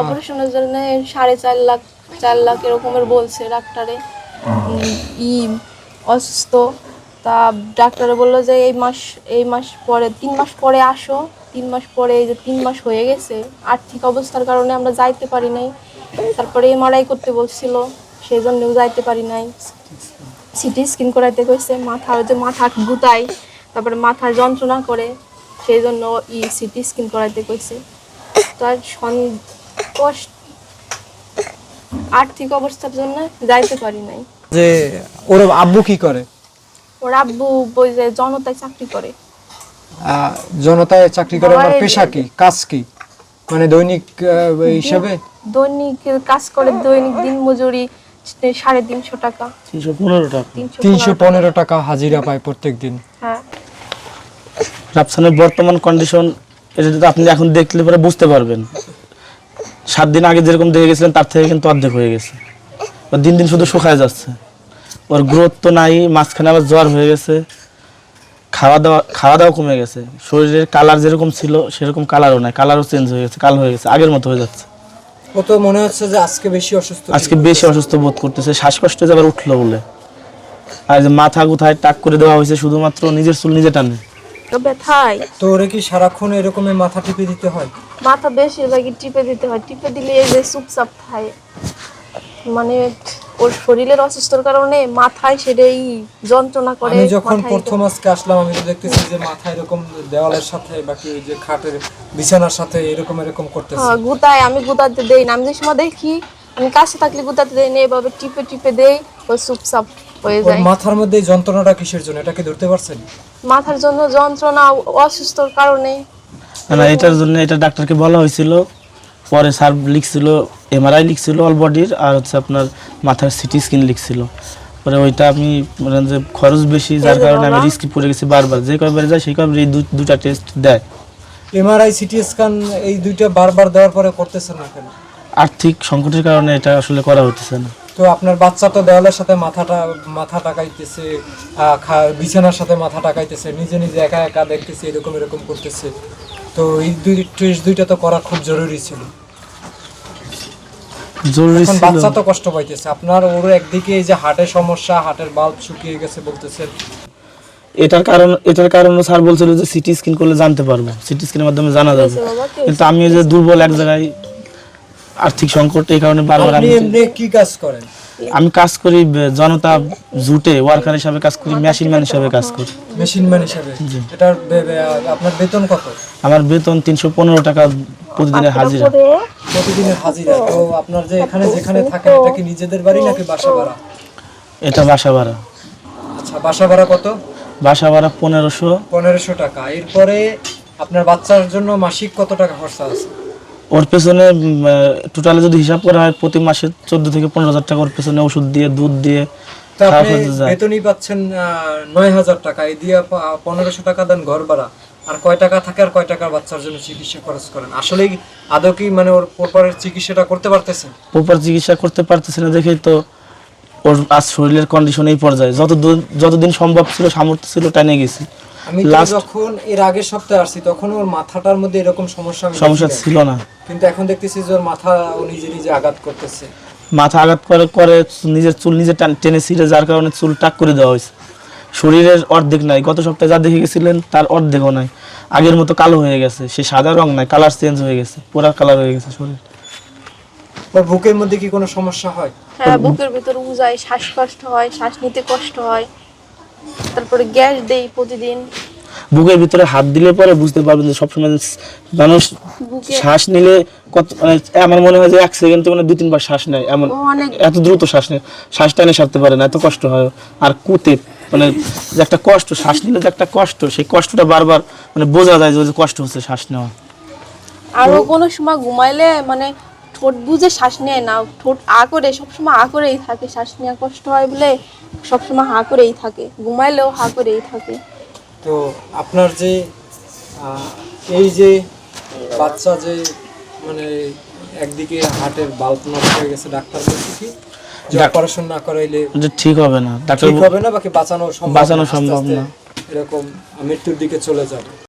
অপারেশনের জন্য সাড়ে চার লাখ চার লাখ এরকমের বলছে ডাক্তারে। ই অসুস্থ। তা ডাক্তারে বলল যে এই মাস এই মাস পরে তিন মাস পরে আসো। তিন মাস পরে এই যে তিন মাস হয়ে গেছে আর্থিক অবস্থার কারণে আমরা যাইতে পারি নাই। তারপরে এমআরআই করতে বলছিল সেই জন্যও যাইতে পারি নাই। সিটি স্ক্যান করাইতে কইছে মাথা যে মাথা গুতাই তারপরে মাথার যন্ত্রণা করে সেই জন্য ই সিটি স্ক্যান করাইতে কইছে। তো আর কষ্ট আর্থিক অবস্থার জন্য যাইতে পারি নাই। যে ওর আব্বু কি করে? ওর আব্বু ওই যে জনতায় চাকরি করে। জনতায় চাকরি করে পেশা কি? কাজ কি? মানে দৈনিক হিসাবে? দৈনিক কাজ করে দৈনিক দিন মজুরি সাড়ে তিনশো টাকা। তিনশো পনেরো টাকা। তিনশো পনেরো টাকা। হাজিরা পায় প্রত্যেক দিন। হ্যাঁ। রাফসানের বর্তমান কন্ডিশন এটা যদি আপনি এখন দেখলে পরে বুঝতে পারবেন। সাত দিন আগে যেরকম দেখে গেছিলেন তার থেকে কিন্তু অর্ধেক হয়ে গেছে। ওর দিন দিন শুধু শুকায় যাচ্ছে। ওর গ্রোথ তো নাই মাঝখানে আবার জ্বর হয়ে গেছে। খাওয়া দাওয়া খাওয়া দাওয়া কমে গেছে। শরীরের কালার যেরকম ছিল সেরকম কালারও নাই। কালারও চেঞ্জ হয়ে গেছে কালো হয়ে গেছে আগের মতো হয়ে যাচ্ছে। ও তো মনে হচ্ছে যে আজকে বেশি অসুস্থ আজকে বেশি অসুস্থ বোধ করতেছে। শ্বাসকষ্ট যে আবার উঠল বলে। আর যে মাথা গুথায় টাক করে দেওয়া হয়েছে শুধুমাত্র নিজের চুল নিজে টানে। তো ব্যথায়। তো ওরে কি সারাক্ষণ এরকমই মাথা টিপে দিতে হয়? মাথা বেশিরভাগই টিপে দিতে হয়। টিপে দিলে এই যে চুপচাপ থাকে। মানে ওর শরীরের অসুস্থর কারণে মাথায় সেটাই যন্ত্রণা করে আমি যখন প্রথম আজকে আসলাম আমি তো দেখতেছি যে মাথা এরকম দেওয়ালের সাথে বাকি ওই যে খাটের বিছানার সাথে এরকম এরকম করতেছে। হ্যাঁ গুতায়। আমি গুতাতে দেই না। আমি যে সময় দেখি আমি কাছে থাকলে গুতাতে দেই না। এভাবে টিপে টিপে দেই ও চুপচাপ হয়ে যায়। মাথার মধ্যে যন্ত্রণাটা কিসের জন্য? এটাকে ধরতে পারছেন? মাথার জন্য যন্ত্রণা অসুস্থর কারণে। না এটার জন্য এটা ডাক্তারকে বলা হয়েছিল। পরে স্যার লিখছিল এমআরআই লিখছিল অল বডির আর হচ্ছে আপনার মাথার সিটি স্ক্যান লিখছিল। পরে ওইটা আমি মানে যে খরচ বেশি যার কারণে আমি রিস্কি পড়ে গেছি বারবার। যে কয়বার যায় সেই কয়বার এই দুটা টেস্ট দেয়। এমআরআই সিটি স্ক্যান এই দুইটা বারবার দেওয়ার পরে করতেছেন না কেন? আর্থিক সংকটের কারণে এটা আসলে করা হতেছে না। তো আপনার বাচ্চা তো দেওয়ালের সাথে মাথাটা মাথা টাকাইতেছে বিছানার সাথে মাথা টাকাইতেছে নিজে নিজে একা একা দেখতেছে এরকম এরকম করতেছে। তো এই দুই টেস্ট দুইটা তো করা খুব জরুরি ছিল। জরুরি ছিল। বাচ্চা তো কষ্ট পাইতেছে। আপনার ওর একদিকে এই যে হার্টের সমস্যা হার্টের বাল্ব শুকিয়ে গেছে বলতেছেন এটার কারণ এটার কারণে স্যার বলছিল যে সিটি স্ক্যান করলে জানতে পারব। সিটি স্ক্যানের মাধ্যমে জানা যাবে। কিন্তু আমি যে দুর্বল এক জায়গায় আর্থিক সংকট এই কারণে বারবার আমি এমনি কি কাজ করেন? আমি কাজ করি জনতা জুটে ওয়ার্কার হিসাবে কাজ করি মেশিন ম্যান হিসাবে কাজ করি। মেশিন ম্যান হিসাবে? এটার আপনার বেতন কত? আমার বেতন তিনশো পনেরো টাকা প্রতিদিনের হাজিরা। প্রতিদিনের হাজিরা। তো আপনার যে এখানে যেখানে থাকেন এটা কি নিজেদের বাড়ি নাকি বাসা ভাড়া? এটা বাসা ভাড়া। আচ্ছা বাসা ভাড়া কত? বাসা ভাড়া পনেরোশো। পনেরোশো টাকা। এরপরে আপনার বাচ্চার জন্য মাসিক কত টাকা খরচা আছে? ওর পেছনে টোটালে যদি হিসাব করা হয় প্রতি মাসে চোদ্দ থেকে পনেরো হাজার টাকা ওর পেছনে ওষুধ দিয়ে দুধ দিয়ে আপনি বেতনই পাচ্ছেন নয় হাজার টাকা। এই দিয়ে পনেরোশো টাকা দেন ঘর ভাড়া। আর কয় টাকা থাকে আর কয় টাকা বাচ্চার জন্য চিকিৎসা খরচ করেন? আসলে আদৌ কি মানে ওর প্রপারের চিকিৎসাটা করতে পারতেছেন? প্রপার চিকিৎসা করতে পারতেছে না দেখেই তো ওর আজ শরীরের কন্ডিশন এই পর্যায়ে। যত যতদিন সম্ভব ছিল সামর্থ্য ছিল টাইনে গেছি। আমি যখন এর আগের সপ্তাহে আসছি তখন ওর মাথাটার মধ্যে এরকম সমস্যা সমস্যা ছিল না। কিন্তু এখন দেখতেছি যে ওর মাথা ও নিজে নিজে আঘাত করতেছে। মাথা আঘাত করে করে নিজের চুল নিজে টেনে ছিঁড়ে যার কারণে চুল টাক করে দেওয়া হয়েছে। শরীরের অর্ধেক নাই। গত সপ্তাহে যা দেখে গেছিলেন তার অর্ধেকও নাই। আগের মতো কালো হয়ে গেছে। সে সাদা রং নাই কালার চেঞ্জ হয়ে গেছে। পুরা কালার হয়ে গেছে শরীর। ওর বুকের মধ্যে কি কোনো সমস্যা হয়? হ্যাঁ বুকের ভিতর উজায় শ্বাসকষ্ট হয় শ্বাস নিতে কষ্ট হয়। তারপরে গ্যাস দেই প্রতিদিন। বুকের ভিতরে হাত দিলে পরে বুঝতে পারবেন যে সবসময় মানুষ শ্বাস নিলে কত মানে আমার মনে হয় যে এক সেকেন্ডে মানে দুই তিনবার শ্বাস নেয় এমন। এত দ্রুত শ্বাস নেয়। শ্বাস টানে সারতে পারে না এত কষ্ট হয়। আর কুতে মানে যে একটা কষ্ট শ্বাস নিলে যে একটা কষ্ট সেই কষ্টটা বারবার মানে বোঝা যায় যে যে কষ্ট হচ্ছে শ্বাস নেওয়া। আরও কোনো সময় ঘুমাইলে মানে ঠোঁট বুঝে শ্বাস নেয় না ঠোঁট আ করে সবসময় আ করেই থাকে শ্বাস নেওয়া কষ্ট হয় বলে সবসময় হা করেই থাকে ঘুমাইলেও হা করেই থাকে। তো আপনার যে আহ, এই যে বাচ্চা যে মানে একদিকে হার্টের বাল্ব নষ্ট হয়ে গেছে ডাক্তার বলছে কি? যে অপারেশন না করাইলে যে ঠিক হবে না ডাক্তার ঠিক হবে না বাকি বাঁচানো সম্ভব বাঁচানো সম্ভব না। এরকম মৃত্যুর দিকে চলে যাবে।